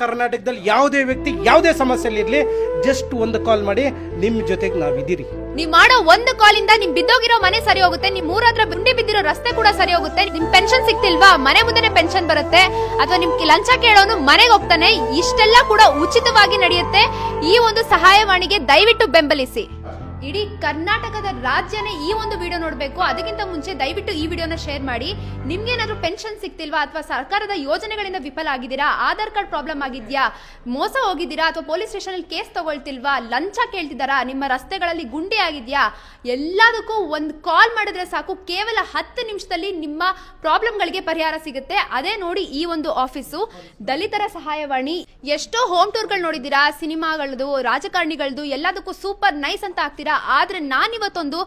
ಕರ್ನಾಟಕದಲ್ಲಿ ಯಾವುದೇ ವ್ಯಕ್ತಿ ಯಾವುದೇ ಸಮಸ್ಯೆಯಲ್ಲಿ ಇರಲಿ ಜಸ್ಟ್ ಒಂದು ಕಾಲ್ ಮಾಡಿ ನಿಮ್ಮ ಜೊತೆಗೆ ನಾವಿದ್ದೀರಿ. ನೀವ್ ಮಾಡೋ ಒಂದು ಕಾಲಿಂದ ನಿಮ್ ಬಿದ್ದೋಗಿರೋ ಮನೆ ಸರಿ ಹೋಗುತ್ತೆ, ನಿಮ್ ಊರ ಹತ್ರ ಗುಂಡಿ ಬಿದ್ದಿರೋ ರಸ್ತೆ ಕೂಡ ಸರಿ ಹೋಗುತ್ತೆ, ನಿಮ್ ಪೆನ್ಷನ್ ಸಿಗ್ತಿಲ್ವಾ, ಮನೆ ಮುಂದೆ ಪೆನ್ಷನ್ ಬರುತ್ತೆ, ಅಥವಾ ನಿಮ್ ಲಂಚ ಕೇಳೋನು ಮನೆಗೆ ಹೋಗ್ತಾನೆ, ಇಷ್ಟೆಲ್ಲ ಕೂಡ ಉಚಿತವಾಗಿ ನಡೆಯುತ್ತೆ, ಈ ಒಂದು ಸಹಾಯವಾಣಿಗೆ ದಯವಿಟ್ಟು ಬೆಂಬಲಿಸಿ. ಇಡೀ ಕರ್ನಾಟಕದ ರಾಜ್ಯನೇ ಈ ಒಂದು ವಿಡಿಯೋ ನೋಡಬೇಕು. ಅದಕ್ಕಿಂತ ಮುಂಚೆ ದಯವಿಟ್ಟು ಈ ವಿಡಿಯೋನ ಶೇರ್ ಮಾಡಿ. ನಿಮ್ಗೇನಾದ್ರೂ ಪೆನ್ಷನ್ ಸಿಗ್ತಿಲ್ವಾ ಅಥವಾ ಸರ್ಕಾರದ ಯೋಜನೆಗಳಿಂದ ವಿಫಲ ಆಗಿದ್ದೀರಾ? ಆಧಾರ್ ಕಾರ್ಡ್ ಪ್ರಾಬ್ಲಮ್ ಆಗಿದ್ಯಾ? ಮೋಸ ಹೋಗಿದ್ದೀರಾ? ಅಥವಾ ಪೊಲೀಸ್ ಸ್ಟೇಷನ್ ಅಲ್ಲಿ ಕೇಸ್ ತಗೊಳ್ತಿಲ್ವಾ? ಲಂಚ ಕೇಳ್ತಿದ್ದಾರಾ? ನಿಮ್ಮ ರಸ್ತೆಗಳಲ್ಲಿ ಗುಂಡಿ ಆಗಿದ್ಯಾ? ಎಲ್ಲದಕ್ಕೂ ಒಂದು ಕಾಲ್ ಮಾಡಿದ್ರೆ ಸಾಕು. ಕೇವಲ ಹತ್ತು ನಿಮಿಷದಲ್ಲಿ ನಿಮ್ಮ ಪ್ರಾಬ್ಲಮ್ಗಳಿಗೆ ಪರಿಹಾರ ಸಿಗುತ್ತೆ. ಅದೇ ನೋಡಿ ಈ ಒಂದು ಆಫೀಸು ದಲಿತರ ಸಹಾಯವಾಣಿ. ಎಷ್ಟೋ ಹೋಮ್ ಟೂರ್ಗಳು ನೋಡಿದ್ದೀರಾ? ಸಿನಿಮಾಗಳದು, ರಾಜಕಾರಣಿಗಳದು, ಎಲ್ಲದಕ್ಕೂ ಸೂಪರ್ ನೈಸ್ ಅಂತ ಆಗ್ತೀರಾ? ಆದ್ರೆ ನಾನಿವತ್ತೊಂದು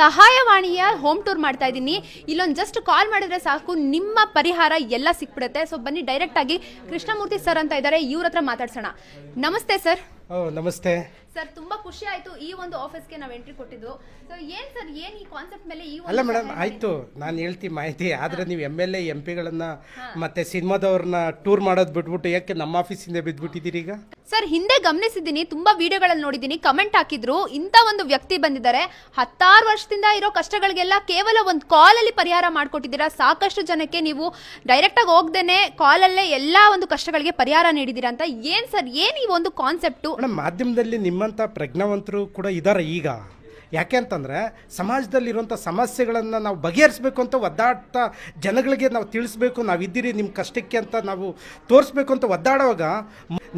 ಸಹಾಯವಾಣಿಯ ಹೋಮ್ ಟೂರ್ ಮಾಡ್ತಾ ಇದ್ದೀನಿ. ಇಲ್ಲೊಂದು ಜಸ್ಟ್ ಕಾಲ್ ಮಾಡಿದ್ರೆ ಸಾಕು, ನಿಮ್ಮ ಪರಿಹಾರ ಎಲ್ಲ ಸಿಕ್ಬಿಡುತ್ತೆ. ಸೊ ಬನ್ನಿ ಡೈರೆಕ್ಟ್ ಆಗಿ ಕೃಷ್ಣಮೂರ್ತಿ ಸರ್ ಅಂತ ಇದ್ದಾರೆ ಇವ್ರ ಹತ್ರ ಮಾತಾಡ್ಸೋಣ. ನಮಸ್ತೆ ಸರ್ ಓ ನಮಸ್ತೆ. ಸರ್ ತುಂಬಾ ಖುಷಿ ಆಯ್ತು ಈ ಒಂದು ಆಫೀಸ್ಗೆ ನಾವು ಎಂಟ್ರಿ ಕೊಟ್ಟಿದ್ದು. ಸೊ ಏನ್ ಸರ್ ಏನ್ ಈ ಕಾನ್ಸೆಪ್ಟ್ ಮೇಲೆ ಈ ಅಲ್ಲ ಮೇಡಮ್ ಆಯ್ತು. ನಾನು ಹೇಳ್ತೀನಿ ಮಾಹಿತಿ. ಆದ್ರೆ ನೀವು ಎಂ ಎಲ್ ಎ ಎಂ ಪಿಗಳನ್ನ ಮತ್ತೆ ಸಿನಿಮಾದವ್ರನ್ನ ಟೂರ್ ಮಾಡೋದು ಬಿಟ್ಬಿಟ್ಟು ಯಾಕೆ ನಮ್ಮ ಆಫೀಸಿಂದ ಬಿದ್ಬಿಟ್ಟಿದ್ದೀರಿ ಈಗ? ಸರ್ ಹಿಂದೆ ಗಮನಿಸಿದ್ದೀನಿ. ತುಂಬಾ ವಿಡಿಯೋಗಳಲ್ಲಿ ನೋಡಿದ್ದೀನಿ. ಕಮೆಂಟ್ ಹಾಕಿದ್ರು. ಇಂಥ ಒಂದು ವ್ಯಕ್ತಿ ಬಂದಿದ್ದಾರೆ. ಹತ್ತಾರು ವರ್ಷದಿಂದ ಇರೋ ಕಷ್ಟಗಳಿಗೆಲ್ಲ ಕೇವಲ ಒಂದು ಕಾಲಲ್ಲಿ ಪರಿಹಾರ ಮಾಡಿಕೊಟ್ಟಿದ್ದೀರಾ? ಸಾಕಷ್ಟು ಜನಕ್ಕೆ ನೀವು ಡೈರೆಕ್ಟ್ ಆಗಿ ಹೋಗ್ದೇನೆ ಕಾಲಲ್ಲೇ ಎಲ್ಲಾ ಒಂದು ಕಷ್ಟಗಳಿಗೆ ಪರಿಹಾರ ನೀಡಿದ್ದೀರಾ ಅಂತ. ಏನ್ ಸರ್ ಏನು ಈ ಒಂದು ಕಾನ್ಸೆಪ್ಟು ಮೇಡಮ್ ಮಾಧ್ಯಮದಲ್ಲಿ ನಿಮ್ಮಂಥ ಪ್ರಜ್ಞಾವಂತರು ಕೂಡ ಇದ್ದಾರೆ ಈಗ. ಯಾಕೆ ಅಂತಂದರೆ ಸಮಾಜದಲ್ಲಿರುವಂಥ ಸಮಸ್ಯೆಗಳನ್ನು ನಾವು ಬಗೆಹರಿಸಬೇಕು ಅಂತ ಒದ್ದಾಡ್ತಾ ಜನಗಳಿಗೆ ನಾವು ತಿಳಿಸ್ಬೇಕು ನಾವು ಇದ್ದೀರಿ ನಿಮ್ಮ ಕಷ್ಟಕ್ಕೆ ಅಂತ ನಾವು ತೋರಿಸ್ಬೇಕು ಅಂತ ಒದ್ದಾಡುವಾಗ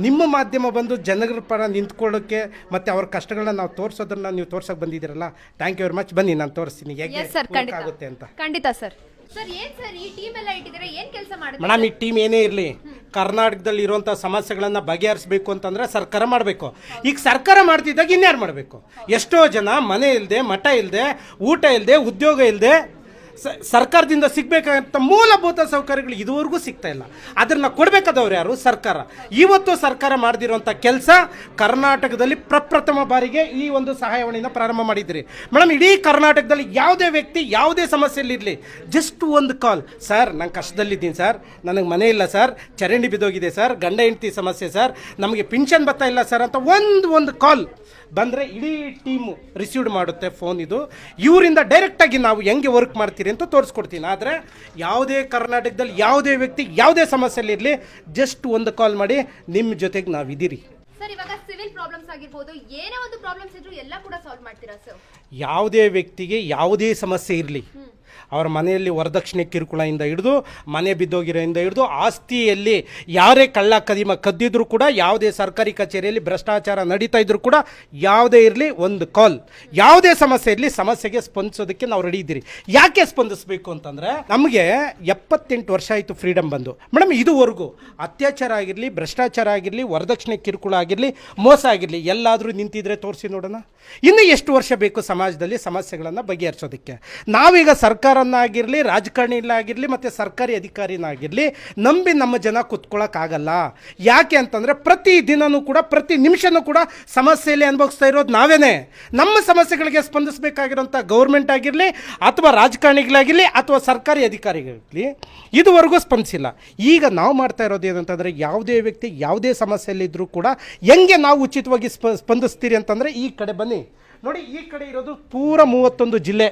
ನಿಮ್ಮ ಮಾಧ್ಯಮ ಬಂದು ಜನಗಳ ಪರ ನಿಂತ್ಕೊಳ್ಳೋಕ್ಕೆ ಮತ್ತು ಅವ್ರ ಕಷ್ಟಗಳನ್ನ ನಾವು ತೋರಿಸೋದನ್ನ ನೀವು ತೋರ್ಸೋಕೆ ಬಂದಿದ್ದೀರಲ್ಲ ಥ್ಯಾಂಕ್ ಯು ವೆರಿ ಮಚ್ ಬನ್ನಿ ನಾನು ತೋರಿಸ್ತೀನಿ. ಹೇಗೆ ಆಗುತ್ತೆ ಅಂತ. ಖಂಡಿತ ಸರ್ ಸರ್ ಏನ್ ಸರ್ ಈ ಟೀಮ್ ಎಲ್ಲ ಇಟ್ಟಿದ್ದೀರಾ? ಏನ್ ಕೆಲಸ ಮಾಡಿದ್ರೆ ಮೇಡಮ್ ಈ ಟೀಮ್ ಏನೇ ಇರಲಿ ಕರ್ನಾಟಕದಲ್ಲಿ ಇರುವಂಥ ಸಮಸ್ಯೆಗಳನ್ನು ಬಗೆಹರಿಸಬೇಕು ಅಂತಂದ್ರೆ ಸರ್ಕಾರ ಮಾಡಬೇಕು. ಈಗ ಸರ್ಕಾರ ಮಾಡ್ತಿದ್ದಾಗ ಇನ್ಯಾರು ಮಾಡಬೇಕು? ಎಷ್ಟೋ ಜನ ಮನೆ ಇಲ್ಲದೆ ಮಠ ಇಲ್ಲದೆ ಊಟ ಇಲ್ಲದೆ ಉದ್ಯೋಗ ಇಲ್ಲದೆ ಸರ್ಕಾರದಿಂದ ಸಿಗಬೇಕಾದಂಥ ಮೂಲಭೂತ ಸೌಕರ್ಯಗಳು ಇದುವರೆಗೂ ಸಿಗ್ತಾ ಇಲ್ಲ. ಅದನ್ನು ಕೊಡಬೇಕಾದವ್ರು ಯಾರು? ಸರ್ಕಾರ. ಇವತ್ತು ಸರ್ಕಾರ ಮಾಡದಿರುವಂಥ ಕೆಲಸ ಕರ್ನಾಟಕದಲ್ಲಿ ಪ್ರಪ್ರಥಮ ಬಾರಿಗೆ ಈ ಒಂದು ಸಹಾಯವಾಣಿನ ಪ್ರಾರಂಭ ಮಾಡಿದ್ರಿ. ಮೇಡಮ್, ಇಡೀ ಕರ್ನಾಟಕದಲ್ಲಿ ಯಾವುದೇ ವ್ಯಕ್ತಿ ಯಾವುದೇ ಸಮಸ್ಯೆಯಲ್ಲಿರಲಿ ಜಸ್ಟ್ ಒಂದು ಕಾಲ್ ಸರ್ ನಾನು ಕಷ್ಟದಲ್ಲಿದ್ದೀನಿ ಸರ್ ನನಗೆ ಮನೆ ಇಲ್ಲ ಸರ್ ಚರಂಡಿ ಬಿದ್ದೋಗಿದೆ ಸರ್ ಗಂಡ, ಹೆಂಡತಿ ಸಮಸ್ಯೆ ಸರ್ ನಮಗೆ ಪಿಂಚನ್ ಬರ್ತಾ ಇಲ್ಲ ಸರ್ ಅಂತ ಒಂದು ಒಂದು ಕಾಲ್ ಬಂದರೆ ಇಡೀ ಟೀಮು ರಿಸೀವ್ಡ್ ಮಾಡುತ್ತೆ ಫೋನ್ ಇದು. ಇವರಿಂದ ಡೈರೆಕ್ಟಾಗಿ ನಾವು ಹೆಂಗೆ ವರ್ಕ್ ಮಾಡ್ತೀರಿ ಅಂತ ತೋರಿಸ್ಕೊಡ್ತೀನಿ. ಆದರೆ ಯಾವುದೇ ಕರ್ನಾಟಕದಲ್ಲಿ ಯಾವುದೇ ವ್ಯಕ್ತಿ ಯಾವುದೇ ಸಮಸ್ಯೆಯಲ್ಲಿರಲಿ ಜಸ್ಟ್ ಒಂದು ಕಾಲ್ ಮಾಡಿ ನಿಮ್ಮ ಜೊತೆಗೆ ನಾವಿದ್ದೀರಿ. ಸರ್ ಇವಾಗ ಸಿವಿಲ್ ಪ್ರಾಬ್ಲಮ್ಸ್ ಆಗಿರ್ಬೋದು ಏನೇ ಒಂದು ಪ್ರಾಬ್ಲಮ್ಸ್ ಇದ್ರು ಎಲ್ಲ ಕೂಡ ಸಾಲ್ವ್ ಮಾಡ್ತೀರಾ ಸರ್ ಯಾವುದೇ ವ್ಯಕ್ತಿಗೆ ಯಾವುದೇ ಸಮಸ್ಯೆ ಇರಲಿ ಅವರ ಮನೆಯಲ್ಲಿ ವರದಕ್ಷಿಣೆ ಕಿರುಕುಳದಿಂದ ಹಿಡಿದು, ಮನೆ ಬಿದ್ದೋಗಿರೋಯಿಂದ ಹಿಡಿದು, ಆಸ್ತಿಯಲ್ಲಿ ಯಾರೇ ಕಳ್ಳ ಕದಿಮ ಕದ್ದಿದ್ರು ಕೂಡ, ಯಾವುದೇ ಸರ್ಕಾರಿ ಕಚೇರಿಯಲ್ಲಿ ಭ್ರಷ್ಟಾಚಾರ ನಡೀತಾ ಇದ್ರು ಕೂಡ ಯಾವುದೇ ಇರಲಿ ಒಂದು ಕಾಲ್. ಯಾವುದೇ ಸಮಸ್ಯೆ ಇರಲಿ ಸಮಸ್ಯೆಗೆ ಸ್ಪಂದಿಸೋದಕ್ಕೆ ನಾವು ರೆಡಿ ಇದ್ದೀರಿ. ಯಾಕೆ ಸ್ಪಂದಿಸಬೇಕು ಅಂತಂದರೆ, ನಮಗೆ ಎಪ್ಪತ್ತೆಂಟು ವರ್ಷ ಆಯಿತು ಫ್ರೀಡಮ್ ಬಂದು. ಮೇಡಮ್ ಇದುವರೆಗೂ ಅತ್ಯಾಚಾರ ಆಗಿರಲಿ, ಭ್ರಷ್ಟಾಚಾರ ಆಗಿರಲಿ, ವರದಕ್ಷಿಣೆ ಕಿರುಕುಳ ಆಗಿರಲಿ, ಮೋಸ ಆಗಿರಲಿ, ಎಲ್ಲಾದರೂ ನಿಂತಿದ್ರೆ ತೋರಿಸಿ ನೋಡೋಣ. ಇನ್ನೂ ಎಷ್ಟು ವರ್ಷ ಬೇಕು ಸಮಾಜದಲ್ಲಿ ಸಮಸ್ಯೆಗಳನ್ನು ಬಗೆಹರಿಸೋದಕ್ಕೆ? ನಾವೀಗ ಸರ್ಕಾರನಾಗಿರಲಿ ರಾಜಕಾರಣಿಲಾಗಿರಲಿ ಮತ್ತು ಸರ್ಕಾರಿ ಅಧಿಕಾರಿನಾಗಿರಲಿ ನಂಬಿ ನಮ್ಮ ಜನ ಕುತ್ಕೊಳ್ಳೋಕ್ಕಾಗಲ್ಲ ಯಾಕೆ ಅಂತಂದರೆ ಪ್ರತಿ ದಿನವೂ ಕೂಡ, ಪ್ರತಿ ನಿಮಿಷನೂ ಕೂಡ ಸಮಸ್ಯೆಯಲ್ಲಿ ಅನುಭವಿಸ್ತಾ ಇರೋದು ನಾವೇನೇ. ನಮ್ಮ ಸಮಸ್ಯೆಗಳಿಗೆ ಸ್ಪಂದಿಸಬೇಕಾಗಿರೋಂಥ ಗೌರ್ಮೆಂಟ್ ಆಗಿರಲಿ, ಅಥವಾ ರಾಜಕಾರಣಿಗಳಾಗಿರಲಿ, ಅಥವಾ ಸರ್ಕಾರಿ ಅಧಿಕಾರಿಗಳಿರಲಿ ಇದುವರೆಗೂ ಸ್ಪಂದಿಸಿಲ್ಲ. ಈಗ ನಾವು ಮಾಡ್ತಾ ಇರೋದು ಏನಂತಂದರೆ ಯಾವುದೇ ವ್ಯಕ್ತಿ ಯಾವುದೇ ಸಮಸ್ಯೆಯಲ್ಲಿದ್ದರೂ ಕೂಡ, ಹೆಂಗೆ ನಾವು ಉಚಿತವಾಗಿ ಸ್ಪ, ಸ್ಪಂದಿಸ್ತೀರಿ ಅಂತಂದರೆ ಈ ಕಡೆ ಬನ್ನಿ. ನೋಡಿ, ಈ ಕಡೆ ಇರೋದು ಪೂರ ಮೂವತ್ತೊಂದು ಜಿಲ್ಲೆ.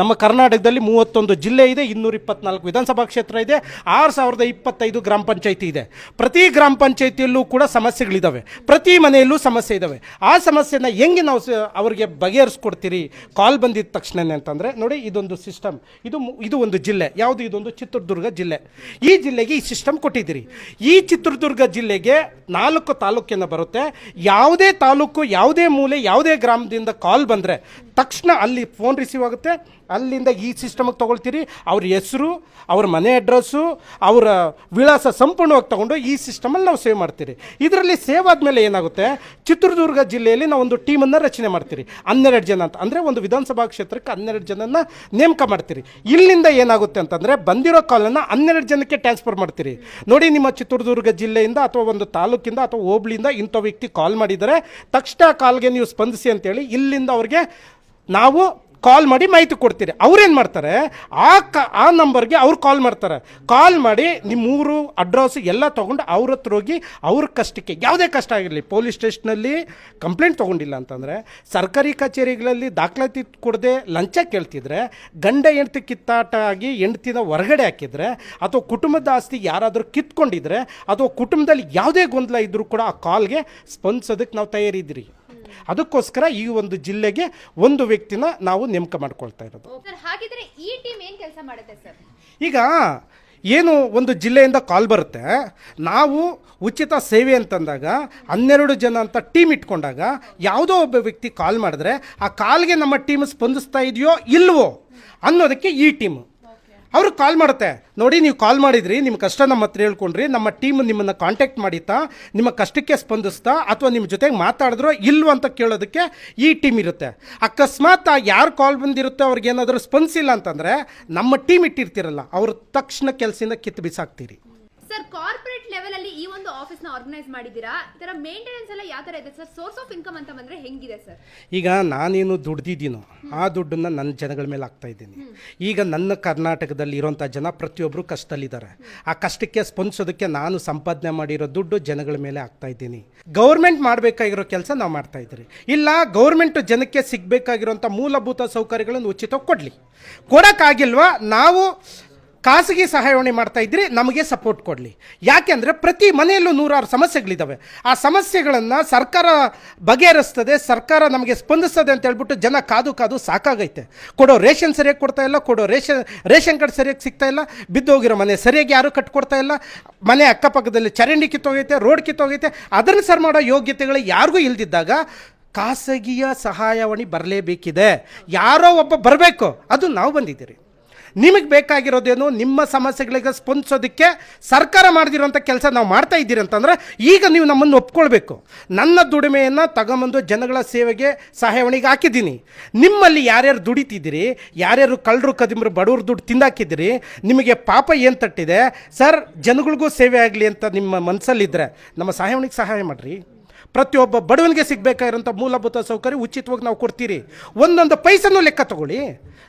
ನಮ್ಮ ಕರ್ನಾಟಕದಲ್ಲಿ ಮೂವತ್ತೊಂದು ಜಿಲ್ಲೆ ಇದೆ ಇನ್ನೂರ ಇಪ್ಪತ್ನಾಲ್ಕು ವಿಧಾನಸಭಾ ಕ್ಷೇತ್ರ ಇದೆ, ಆರು ಸಾವಿರದ ಇಪ್ಪತ್ತೈದು ಗ್ರಾಮ ಪಂಚಾಯಿತಿ ಇದೆ. ಪ್ರತಿ ಗ್ರಾಮ ಪಂಚಾಯತಿಯಲ್ಲೂ ಕೂಡ ಸಮಸ್ಯೆಗಳಿದ್ದಾವೆ ಪ್ರತಿ ಮನೆಯಲ್ಲೂ ಸಮಸ್ಯೆ ಇದ್ದಾವೆ ಆ ಸಮಸ್ಯೆನ ಹೆಂಗೆ ನಾವು ಅವರಿಗೆ ಬಗೆಹರಿಸ್ಕೊಡ್ತೀರಿ? ಕಾಲ್ ಬಂದಿದ್ದ ತಕ್ಷಣನೇ ಅಂತಂದರೆ, ನೋಡಿ, ಇದೊಂದು ಸಿಸ್ಟಮ್. ಇದು ಇದು ಒಂದು ಜಿಲ್ಲೆ. ಯಾವುದು? ಇದೊಂದು ಚಿತ್ರದುರ್ಗ ಜಿಲ್ಲೆ. ಈ ಜಿಲ್ಲೆಗೆ ಈ ಸಿಸ್ಟಮ್ ಕೊಟ್ಟಿದ್ದೀರಿ. ಈ ಚಿತ್ರದುರ್ಗ ಜಿಲ್ಲೆಗೆ ನಾಲ್ಕು ತಾಲೂಕಿನ ಬರುತ್ತೆ. ಯಾವುದೇ ತಾಲೂಕು, ಯಾವುದೇ ಮೂಲೆ, ಯಾವುದೇ ಗ್ರಾಮದಿಂದ ಕಾಲ್ ಬಂದರೆ ತಕ್ಷಣ ಅಲ್ಲಿ ಫೋನ್ ರಿಸೀವ್ ಆಗುತ್ತೆ. ಅಲ್ಲಿಂದ ಈ ಸಿಸ್ಟಮಿಗೆ ತೊಗೊಳ್ತೀರಿ. ಅವ್ರ ಹೆಸರು, ಅವ್ರ ಮನೆ ಅಡ್ರೆಸ್ಸು ಅವರ ವಿಳಾಸ ಸಂಪೂರ್ಣವಾಗಿ ತೊಗೊಂಡು ಈ ಸಿಸ್ಟಮಲ್ಲಿ ನಾವು ಸೇವ್ ಮಾಡ್ತೀರಿ. ಇದರಲ್ಲಿ ಸೇವ್ ಆದಮೇಲೆ ಏನಾಗುತ್ತೆ? ಚಿತ್ರದುರ್ಗ ಜಿಲ್ಲೆಯಲ್ಲಿ ನಾವು ಒಂದು ಟೀಮನ್ನು ರಚನೆ ಮಾಡ್ತೀರಿ. ಹನ್ನೆರಡು ಜನ ಅಂತ. ಅಂದರೆ ಒಂದು ವಿಧಾನಸಭಾ ಕ್ಷೇತ್ರಕ್ಕೆ ಹನ್ನೆರಡು ಜನನ ನೇಮಕ ಮಾಡ್ತೀರಿ. ಇಲ್ಲಿಂದ ಏನಾಗುತ್ತೆ ಅಂತಂದರೆ ಬಂದಿರೋ ಕಾಲನ್ನು ಹನ್ನೆರಡು ಜನಕ್ಕೆ ಟ್ರಾನ್ಸ್ಫರ್ ಮಾಡ್ತೀರಿ. ನೋಡಿ, ನಿಮ್ಮ ಚಿತ್ರದುರ್ಗ ಜಿಲ್ಲೆಯಿಂದ ಅಥವಾ ಒಂದು ತಾಲೂಕಿಂದ ಅಥವಾ ಹೋಬಳಿಯಿಂದ ಇಂಥ ವ್ಯಕ್ತಿ ಕಾಲ್ ಮಾಡಿದರೆ ತಕ್ಷಣ ಕಾಲ್ಗೆ ನೀವು ಸ್ಪಂದಿಸಿ ಅಂತೇಳಿ ಇಲ್ಲಿಂದ ಅವ್ರಿಗೆ ನಾವು ಕಾಲ್ ಮಾಡಿ ಮಾಹಿತಿ ಕೊಡ್ತೀರಿ. ಅವ್ರೇನು ಮಾಡ್ತಾರೆ? ಆ ಕ, ಆ ನಂಬರ್ಗೆ ಅವ್ರು ಕಾಲ್ ಮಾಡ್ತಾರೆ. ಕಾಲ್ ಮಾಡಿ ನಿಮ್ಮ ಊರು ಅಡ್ರೆಸ್ ಎಲ್ಲ ತೊಗೊಂಡು ಅವ್ರ ಹತ್ರ ಹೋಗಿ ಅವ್ರ ಕಷ್ಟಕ್ಕೆ, ಯಾವುದೇ ಕಷ್ಟ ಆಗಿರಲಿ ಪೊಲೀಸ್ ಸ್ಟೇಷನಲ್ಲಿ ಕಂಪ್ಲೇಂಟ್ ತೊಗೊಂಡಿಲ್ಲ ಅಂತಂದರೆ, ಸರ್ಕಾರಿ ಕಚೇರಿಗಳಲ್ಲಿ ದಾಖಲಾತಿ ಕೊಡದೆ ಲಂಚ ಕೇಳ್ತಿದ್ರೆ, ಗಂಡ ಹೆಂಡತಿ ಕಿತ್ತಾಟ ಆಗಿ ಹೆಂಡ್ತಿನ ಹೊರಗಡೆ ಹಾಕಿದರೆ, ಅಥವಾ ಕುಟುಂಬದ ಆಸ್ತಿ ಯಾರಾದರೂ ಕಿತ್ಕೊಂಡಿದ್ರೆ, ಅಥವಾ ಕುಟುಂಬದಲ್ಲಿ ಯಾವುದೇ ಗೊಂದಲ ಇದ್ದರೂ ಕೂಡ ಆ ಕಾಲ್ಗೆ ಸ್ಪಂದಿಸೋದಕ್ಕೆ ನಾವು ತಯಾರಿದ್ರಿ ಅದಕ್ಕೋಸ್ಕರ ಈ ಒಂದು ಜಿಲ್ಲೆಗೆ ಒಂದು ವ್ಯಕ್ತಿನ ನಾವು ನೇಮಕ ಮಾಡ್ಕೊಳ್ತಾ ಇರೋದು. ಹಾಗಿದ್ರೆ ಈ ಟೀಮ್ ಏನು ಕೆಲಸ ಮಾಡುತ್ತೆ ಸರ್? ಈಗ ಏನು ಒಂದು ಜಿಲ್ಲೆಯಿಂದ ಕಾಲ್ ಬರುತ್ತೆ ನಾವು ಉಚಿತ ಸೇವೆ ಅಂತಂದಾಗ ಹನ್ನೆರಡು ಜನ ಅಂತ ಟೀಮ್ ಇಟ್ಕೊಂಡಾಗ ಯಾವುದೋ ಒಬ್ಬ ವ್ಯಕ್ತಿ ಕಾಲ್ ಮಾಡಿದ್ರೆ ಆ ಕಾಲ್ಗೆ ನಮ್ಮ ಟೀಮ್ ಸ್ಪಂದಿಸ್ತಾ ಇದೆಯೋ ಇಲ್ವೋ ಅನ್ನೋದಕ್ಕೆ ಈ ಟೀಮು. ಅವರು ಕಾಲ್ ಮಾಡುತ್ತೆ. ನೋಡಿ, ನೀವು ಕಾಲ್ ಮಾಡಿದ್ರಿ ನಿಮ್ಮ ಕಷ್ಟ ನಮ್ಮ ಹತ್ರ ಹೇಳ್ಕೊಂಡ್ರಿ, ನಮ್ಮ ಟೀಮ್ ನಿಮ್ಮನ್ನು ಕಾಂಟ್ಯಾಕ್ಟ್ ಮಾಡಿತಾ ನಿಮ್ಮ ಕಷ್ಟಕ್ಕೆ ಸ್ಪಂದಿಸ್ತಾ, ಅಥವಾ ನಿಮ್ಮ ಜೊತೆಗೆ ಮಾತಾಡಿದ್ರೋ ಇಲ್ವೋ ಅಂತ ಕೇಳೋದಕ್ಕೆ ಈ ಟೀಮ್ ಇರುತ್ತೆ. ಅಕಸ್ಮಾತ್ ಯಾರು ಕಾಲ್ ಬಂದಿರುತ್ತೋ ಅವ್ರಿಗೆ ಏನಾದರೂ ಸ್ಪಂದಿಸಿಲ್ಲ ಅಂತಂದರೆ, ನಮ್ಮ ಟೀಮ್ ಇಟ್ಟಿರ್ತೀರಲ್ಲ, ಅವರು ತಕ್ಷಣ ಕೆಲಸದಿಂದ ಕಿತ್ತು ಬಿಸಾಕ್ತೀರಿ. ಸರ್ ಕಾರ್ಪೊರೇಟ್ ಲೆವೆಲ್ ಅಲ್ಲಿ ಈ ಒಂದು ಆಫೀಸ್ನ ಆರ್ಗನೈಸ್ ಮಾಡಿದೀರಾ ಇದರ ಮೇಂಟೆನೆನ್ಸ್ ಎಲ್ಲ ಯಾವ ತರ ಇದೆ? ಸರ್ ಸೋರ್ಸ್ ಆಫ್ ಇನ್ಕಮ್ ಅಂತ ಬಂದ್ರೆ ಹೆಂಗಿದೆ ಸರ್? ಈಗ ನಾನೇನು ದುಡ್ದಿದ್ದೀನೋ ಆ ದುಡ್ಡನ್ನ ನನ್ನ ಜನಗಳ ಮೇಲೆ ಹಾಕ್ತಾ ಇದ್ದೀನಿ. ಈಗ ನನ್ನ ಕರ್ನಾಟಕದಲ್ಲಿ ಇರೋಂಥ ಜನ ಪ್ರತಿಯೊಬ್ಬರು ಕಷ್ಟದಲ್ಲಿದ್ದಾರೆ. ಆ ಕಷ್ಟಕ್ಕೆ ಸ್ಪಂದಿಸೋದಕ್ಕೆ ನಾನು ಸಂಪಾದನೆ ಮಾಡಿರೋ ದುಡ್ಡು ಜನಗಳ ಮೇಲೆ ಹಾಕ್ತಾ ಇದ್ದೀನಿ. ಗೌರ್ಮೆಂಟ್ ಮಾಡಬೇಕಾಗಿರೋ ಕೆಲಸ ನಾವು ಮಾಡ್ತಾ ಇದ್ದೀರಿ. ಇಲ್ಲ ಗೌರ್ಮೆಂಟ್ ಜನಕ್ಕೆ ಸಿಗಬೇಕಾಗಿರೋಂಥ ಮೂಲಭೂತ ಸೌಕರ್ಯಗಳನ್ನು ಉಚಿತವಾಗಿ ಕೊಡಲಿ. ಕೊಡೋಕ್ಕಾಗಿಲ್ವಾ? ನಾವು ಖಾಸಗಿ ಸಹಾಯವಾಣಿ ಮಾಡ್ತಾ ಇದ್ರೆ, ನಮಗೆ ಸಪೋರ್ಟ್ ಕೊಡಲಿ. ಯಾಕೆಂದರೆ ಪ್ರತಿ ಮನೆಯಲ್ಲೂ ನೂರಾರು ಸಮಸ್ಯೆಗಳಿದ್ದಾವೆ ಆ ಸಮಸ್ಯೆಗಳನ್ನು ಸರ್ಕಾರ ಬಗೆಹರಿಸ್ತದೆ, ಸರ್ಕಾರ ನಮಗೆ ಸ್ಪಂದಿಸ್ತದೆ ಅಂತ ಹೇಳ್ಬಿಟ್ಟು ಜನ ಕಾದು ಕಾದು ಸಾಕಾಗೈತೆ. ಕೊಡೋ ರೇಷನ್ ಸರಿಯಾಗಿ ಕೊಡ್ತಾ ಇಲ್ಲ, ಕೊಡೋ ರೇಷನ್ ರೇಷನ್ ಕಾರ್ಡ್ ಸರಿಯಾಗಿ ಸಿಗ್ತಾ ಇಲ್ಲ ಬಿದ್ದೋಗಿರೋ ಮನೆ ಸರಿಯಾಗಿ ಯಾರೂ ಕಟ್ಕೊಡ್ತಾ ಇಲ್ಲ, ಮನೆ ಅಕ್ಕಪಕ್ಕದಲ್ಲಿ ಚರಂಡಿ ಕಿತ್ತೋಗೈತೆ, ರೋಡ್ ಕಿತ್ತೋಗೈತೆ, ಅದನ್ನು ಸರ್ ಮಾಡೋ ಯೋಗ್ಯತೆಗಳು ಯಾರಿಗೂ ಇಲ್ದಿದ್ದಾಗ ಖಾಸಗಿಯ ಸಹಾಯವಾಣಿ ಬರಲೇಬೇಕಿದೆ. ಯಾರೋ ಒಬ್ಬ ಬರಬೇಕು, ಅದು ನಾವು ಬಂದಿದ್ದೀರಿ. ನಿಮಗೆ ಬೇಕಾಗಿರೋದೇನು, ನಿಮ್ಮ ಸಮಸ್ಯೆಗಳಿಗೆ ಸ್ಪಂದಿಸೋದಕ್ಕೆ ಸರ್ಕಾರ ಮಾಡ್ದಿರೋಂಥ ಕೆಲಸ ನಾವು ಮಾಡ್ತಾ ಇದ್ದೀರಿ ಅಂತಂದರೆ ಈಗ ನೀವು ನಮ್ಮನ್ನು ಒಪ್ಕೊಳ್ಬೇಕು. ನನ್ನ ದುಡಿಮೆಯನ್ನು ತಗೊಂಬಂದು ಜನಗಳ ಸೇವೆಗೆ ಸಹಾಯವಾಣಿಗೆ ಹಾಕಿದ್ದೀನಿ. ನಿಮ್ಮಲ್ಲಿ ಯಾರ್ಯಾರು ದುಡಿತಿದ್ದೀರಿ, ಯಾರ್ಯಾರು ಕಳ್ಳರು ಕದಿಮರು ಬಡವ್ರ ದುಡ್ಡು ತಿಂದಾಕಿದ್ದೀರಿ, ನಿಮಗೆ ಪಾಪ ಏನು ತಟ್ಟಿದೆ? ಸರ್, ಜನಗಳಿಗೂ ಸೇವೆ ಆಗಲಿ ಅಂತ ನಿಮ್ಮ ಮನಸ್ಸಲ್ಲಿದ್ದರೆ ನಮ್ಮ ಸಹಾಯವಾಣಿಗೆ ಸಹಾಯ ಮಾಡಿರಿ. ಪ್ರತಿಯೊಬ್ಬ ಬಡವನಿಗೆ ಸಿಗಬೇಕಾಗಿರೋಂಥ ಮೂಲಭೂತ ಸೌಕರ್ಯ ಉಚಿತವಾಗಿ ನಾವು ಕೊಡ್ತೀರಿ. ಒಂದೊಂದು ಪೈಸನೂ ಲೆಕ್ಕ ತಗೊಳ್ಳಿ.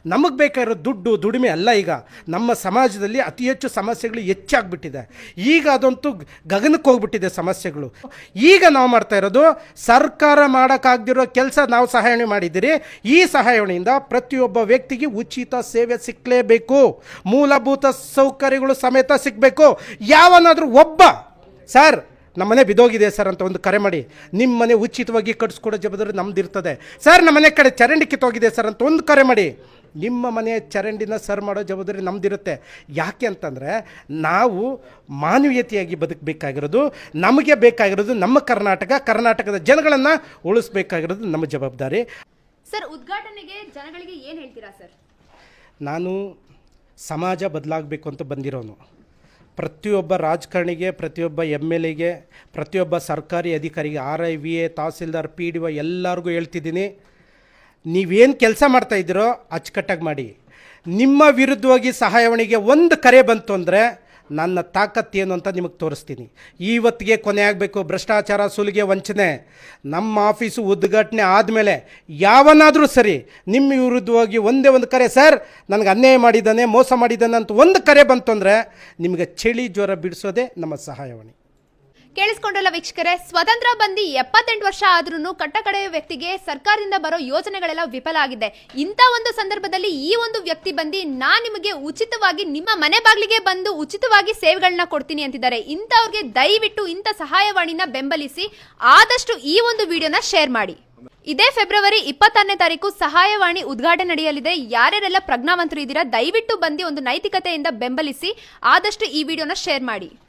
ನಮಗೆ ಬೇಕಾಗಿರೋ ದುಡ್ಡು, ದುಡಿಮೆ ಅಲ್ಲ ಈಗ. ನಮ್ಮ ಸಮಾಜದಲ್ಲಿ ಅತಿ ಹೆಚ್ಚು ಸಮಸ್ಯೆಗಳು ಹೆಚ್ಚಾಗ್ಬಿಟ್ಟಿದೆ. ಈಗ ಅದಂತೂ ಗಗನಕ್ಕೆ ಹೋಗ್ಬಿಟ್ಟಿದೆ ಸಮಸ್ಯೆಗಳು. ಈಗ ನಾವು ಮಾಡ್ತಾ ಇರೋದು ಸರ್ಕಾರ ಮಾಡೋಕ್ಕಾಗ್ದಿರೋ ಕೆಲಸ ನಾವು ಸಹಾಯಣೆ ಮಾಡಿದ್ದೀರಿ. ಈ ಸಹಾಯಣೆಯಿಂದ ಪ್ರತಿಯೊಬ್ಬ ವ್ಯಕ್ತಿಗೆ ಉಚಿತ ಸೇವೆ ಸಿಕ್ಕಲೇಬೇಕು ಮೂಲಭೂತ ಸೌಕರ್ಯಗಳು ಸಮೇತ ಸಿಗಬೇಕು. ಯಾವನಾದರೂ ಒಬ್ಬ, ಸರ್ ನಮ್ಮ ಮನೆ ಬಿದೋಗಿದೆ ಸರ್ ಅಂತ ಒಂದು ಕರೆ ಮಾಡಿ. ನಿಮ್ಮ ಮನೆ ಉಚಿತವಾಗಿ ಕಟ್ಸ್ಕೊಡೋ ಜವಾಬ್ದಾರಿ ನಮ್ದು ಇರ್ತದೆ. ಸರ್ ನಮ್ಮ ಮನೆ ಕಡೆ ಚರಂಡಿ ಕಿತ್ತೋಗಿದೆ ಸರ್ ಅಂತ ಒಂದು ಕರೆ ಮಾಡಿ. ನಿಮ್ಮ ಮನೆಯ ಚರಂಡಿನ ಸರ್ ಮಾಡೋ ಜವಾಬ್ದಾರಿ ನಮ್ದಿರುತ್ತೆ ಯಾಕೆ ಅಂತಂದರೆ ನಾವು ಮಾನವೀಯತೆಯಾಗಿ ಬದುಕಬೇಕಾಗಿರೋದು ನಮಗೆ ಬೇಕಾಗಿರೋದು ನಮ್ಮ ಕರ್ನಾಟಕ ಕರ್ನಾಟಕದ ಜನಗಳನ್ನು ಉಳಿಸ್ಬೇಕಾಗಿರೋದು ನಮ್ಮ ಜವಾಬ್ದಾರಿ. ಸರ್ ಉದ್ಘಾಟನೆಗೆ ಜನಗಳಿಗೆ ಏನು ಹೇಳ್ತೀರಾ ಸರ್? ನಾನು ಸಮಾಜ ಬದಲಾಗಬೇಕು ಅಂತ ಬಂದಿರೋನು. ಪ್ರತಿಯೊಬ್ಬ ರಾಜಕಾರಣಿಗೆ, ಪ್ರತಿಯೊಬ್ಬ ಎಂ ಎಲ್ ಎಗೆ ಪ್ರತಿಯೊಬ್ಬ ಸರ್ಕಾರಿ ಅಧಿಕಾರಿಗೆ R I V A tahsildar, P D O ಎಲ್ಲರಿಗೂ ಹೇಳ್ತಿದ್ದೀನಿ, ನೀವೇನು ಕೆಲಸ ಮಾಡ್ತಾಯಿದ್ದೀರೋ ಅಚ್ಚುಕಟ್ಟಾಗಿ ಮಾಡಿ. ನಿಮ್ಮ ವಿರುದ್ಧವಾಗಿ ಸಹಾಯವಾಣಿಗೆ ಒಂದು ಕರೆ ಬಂತು ಅಂದರೆ ನನ್ನ ತಾಕತ್ತೇನು ಅಂತ ನಿಮಗೆ ತೋರಿಸ್ತೀನಿ. ಇವತ್ತಿಗೆ ಕೊನೆ ಆಗಬೇಕು. ಭ್ರಷ್ಟಾಚಾರ, ಸುಲಿಗೆ, ವಂಚನೆ. ನಮ್ಮ ಆಫೀಸು ಉದ್ಘಾಟನೆ ಆದಮೇಲೆ ಯಾವನಾದರೂ ಸರಿ ನಿಮ್ಮ ವಿರುದ್ಧವಾಗಿ ಒಂದೇ ಒಂದು ಕರೆ, ಸರ್, ನನಗೆ ಅನ್ಯಾಯ ಮಾಡಿದ್ದಾನೆ, ಮೋಸ ಮಾಡಿದ್ದಾನೆ ಅಂತ ಒಂದು ಕರೆ ಬಂತು ಅಂದರೆ ನಿಮಗೆ ಚಳಿ ಜ್ವರ ಬಿಡಿಸೋದೇ ನಮ್ಮ ಸಹಾಯವಾಣಿ. ಕೇಳಿಸ್ಕೊಂಡ್ರಲ್ಲ ವೀಕ್ಷಕರೇ, ಸ್ವತಂತ್ರ ಬಂದಿ ಎಪ್ಪತ್ತೆಂಟು ವರ್ಷ ಆದ್ರೂ ಕಟ್ಟಕಡೆಯ ವ್ಯಕ್ತಿಗೆ ಸರ್ಕಾರದಿಂದ ಬರೋ ಯೋಜನೆಗಳೆಲ್ಲ ವಿಫಲ ಆಗಿದೆ. ಇಂಥ ಒಂದು ಸಂದರ್ಭದಲ್ಲಿ ಈ ಒಂದು ವ್ಯಕ್ತಿ ಬಂದು ನಾನು ನಿಮಗೆ ಉಚಿತವಾಗಿ ನಿಮ್ಮ ಮನೆ ಬಾಗಿಲಿಗೆ ಬಂದು ಉಚಿತವಾಗಿ ಸೇವೆಗಳನ್ನ ಕೊಡ್ತೀನಿ ಅಂತಿದ್ದಾರೆ. ಇಂಥವ್ರಿಗೆ ದಯವಿಟ್ಟು ಇಂಥ ಸಹಾಯವಾಣಿನ ಬೆಂಬಲಿಸಿ ಆದಷ್ಟು ಈ ಒಂದು ವಿಡಿಯೋನ ಶೇರ್ ಮಾಡಿ. ಇದೇ ಫೆಬ್ರವರಿ ಇಪ್ಪತ್ತಾರನೇ ತಾರೀಕು ಸಹಾಯವಾಣಿ ಉದ್ಘಾಟನೆ ನಡೆಯಲಿದೆ. ಯಾರ್ಯಾರೆಲ್ಲ ಪ್ರಜ್ಞಾವಂತರು ಇದ್ದೀರಾ, ದಯವಿಟ್ಟು ಬಂದು ಒಂದು ನೈತಿಕತೆಯಿಂದ ಬೆಂಬಲಿಸಿ ಆದಷ್ಟು ಈ ವಿಡಿಯೋನ ಶೇರ್ ಮಾಡಿ.